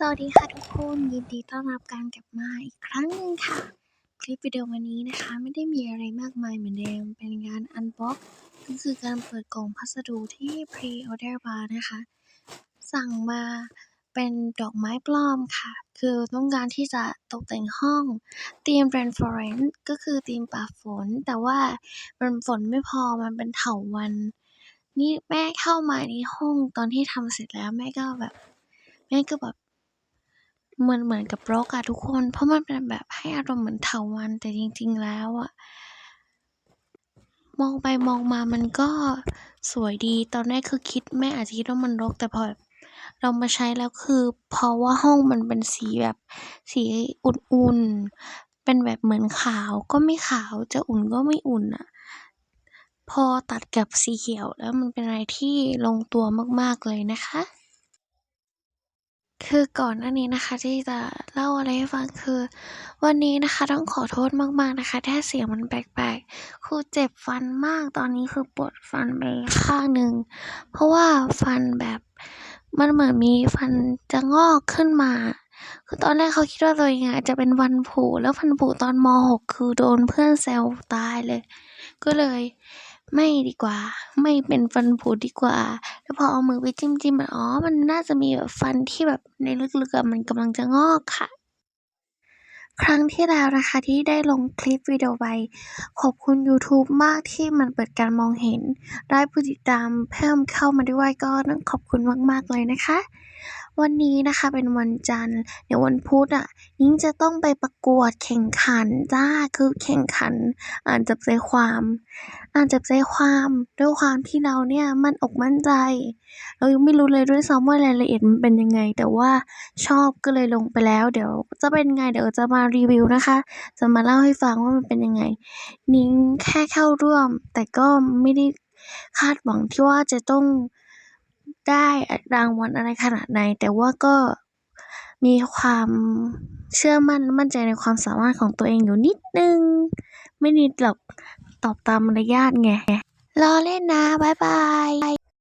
สวัสดีค่ะทุกคนยินดีต้อนรับการกลับมาอีกครั้งหนึ่งค่ะ คลิปวิดีโอวันนี้นะคะ ไม่ได้มีอะไรมากมายเหมือนเดิมเป็นการอันบ็อกก็คือการเปิดกล่องพัสดุที่ Pre Order Bar นะคะ สั่งมาเป็นดอกไม้ปลอมค่ะ คือต้องการที่จะตกแต่งห้องธีม Rainforest ก็คือธีมป่าฝน แต่ว่ามันฝนไม่พอมันเป็นเถาวัลย์นี่แม่เข้ามาในห้องตอนที่ทำเสร็จแล้วแม่ก็แบบแม่ก็แบบ เหมือนเหมือนกับรกอะทุกคน เพราะมันเป็นแบบให้อารมณ์เหมือนเถาวัลย์แต่จริง ๆ แล้วอะมองไปมองมามันก็สวยดีตอนแรกคือคิดแม่อาจจะคิดว่ามันรกแต่พอแบบเรามาใช้แล้วคือเพราะว่าห้องมันเป็นสีแบบสีอุ่นๆเป็นแบบเหมือนขาวก็ไม่ขาวจะอุ่นก็ไม่อุ่นอะพอตัดกับสีเขียวแล้วมันเป็นอะไรที่ลงตัวมากๆเลยนะคะ คือก่อนหน้านี้นะคะ ที่จะเล่าอะไรให้ฟังคือ วันนี้นะคะต้องขอโทษมากๆนะคะถ้าเสียงมันแปลกๆคือเจ็บฟันมากตอนนี้คือปวดฟันไปข้างหนึ่งเพราะว่าฟันแบบมันเหมือนมีฟันจะงอกขึ้นมา คือตอนแรกเขาคิดว่าตัวเองอะจะเป็นฟันผุแล้วฟันผุตอนม .6 คือโดนเพื่อนแซวตายเลย ก็เลยไม่ดีกว่า ไม่เป็นฟันผุดีกว่า แล้วพอเอามือไปจิ้มๆอะอ๋อมันน่าจะมีแบบฟันที่แบบในลึกๆมันกำลังจะงอกค่ะ ครั้งที่แล้วนะคะที่ได้ลงคลิปวิดีโอไปขอบคุณยูทูบมากที่มันเปิดการมองเห็น ได้ผู้ติดตามเพิ่มเข้ามาด้วยก็ต้องขอบคุณมากๆเลยนะคะ วันนี้นะคะเป็นวันจันทร์เดี๋ยววันพุธอะนิ้งจะต้องไปประกวดแข่งขันจ้ะคือแข่งขัน อ่านจับใจความ อ่านจับใจความด้วยความที่เราเนี่ยมั่นอกมั่นใจ เรายังไม่รู้เลยด้วยซ้ำว่ารายละเอียดมันเป็นยังไง แต่ว่าชอบก็เลยลงไปแล้ว เดี๋ยวจะเป็นไงเดี๋ยวจะมารีวิวนะคะ จะมาเล่าให้ฟังว่ามันเป็นยังไง นิ้งแค่เข้าร่วม แต่ก็ไม่ได้คาดหวังที่ว่าจะต้อง ได้รางวัลอะไรขนาดไหน แต่ว่าก็มีความเชื่อมั่นมั่นใจในความสามารถของตัวเองอยู่นิดนึง ไม่นิดหรอกตอบตามมารยาทไงล้อเล่นนะ บ๊ายบาย